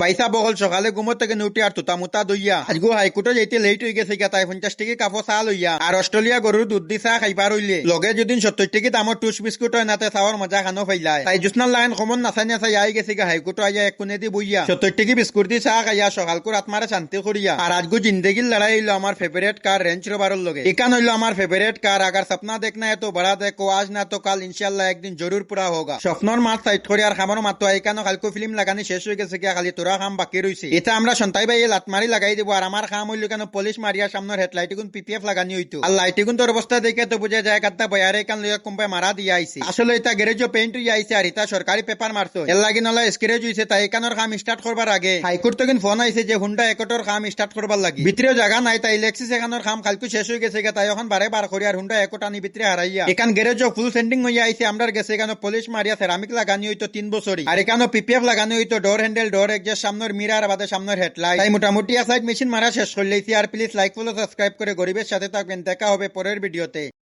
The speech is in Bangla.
বাইসা বহল সকালে ঘুমত থেকে নুটি আর তুতা মুতা দইয়া। আজগো হাইকোর্টে যাইতে লেট হয়ে গেছে তাই পঞ্চাশ টিকি কাপো চাহ লইয়া। আর অস্ট্রেলিয়া গরুর দুধ দি চাহ খাই খাইবার হইলে লগে যদি সত্তর টাকা দামর টুস বিস্কুট হয় নাতে চাওয়ার মজা খানো ফাইলায় তাই জুসনার লাইন কমন নাচাই নাচাই আই গেছে গা হাইকোর্ট আইয়া এক কোনে দি বইয়া। সত্তর টাকা বিস্কুট দি চাহ খাইয়া সকালকো রাত মারা শান্তি করিয়া আর আজগো জিন্দগির লড়াই হইল আমার ফেভারেট কার রেঞ্জ রোভারের লগে। এখান হইল আমার ফেভারেট কার আগার সপনা দেখনা এত বড়া দেখো আজ না তো কাল ইনশাল্লাহ একদিন জরুর পুরা হোগা। স্বপ্নর মাঠ সাইড করে আর খামার মাত্র এখানো কালকো ফিল্ম লাগানি শেষ হয়ে গেছে গিয়া খালি তোরা কাম বাকি রয়েছে এটা আমরা সন্তাই ভাই লাট মারি লাগাই দিব আর আমার কাম হইল কেন পুলিশ মারিয়া সামনের হেডলাইট গুণ পিপিএফ লাগানি হইতো। আর লাইট গুণ তোর অবস্থা দেখে তো বুঝা যায় কাত্তা বয়ারে কান লইয়া কোম্পাই মারা দিয়ে আইছে। আসলে এটা গ্যারেজও পেইন্ট হয়ে আইছে আর এটা সরকারি পেপার মারছো এর লাগি নলা স্ক্রেচ হইছে তাই এখানোর কাম স্টার্ট করবার আগে। হাইকোর্ট থেকে ফোন আইছে যে হুন্ডা একটর কাম স্টার্ট করবার লাগি। ভিতরেও জায়গা নাই, তাই লেক্সিস এখানোর কাম কালকে শেষ হয়ে গেছে তাই এখন বারে বার করি আর হুন্ডা একট আনি ভিতরে হারাইয়া এখান গ্যারেজও ফুল সেন্ডিং হইয়া আইছে আমরার গেছে এখানে পুলিশ মারিয়া সেরামিক লাগানি হইতো তিন বছরই আর এখানে পিপিএফ লাগানি হইতো ডোর হ্যান্ডেল ডোর একজার সামনের মিরার বাদে সামনের হেডলাইট। তাই মোটামুটি সাইড মেশিন মারা শেষ করলেছি আর প্লিজ লাইক ফলো সাবস্ক্রাইব করে গরিবের সাথে থাকবেন। দেখা হবে পরের ভিডিওতে।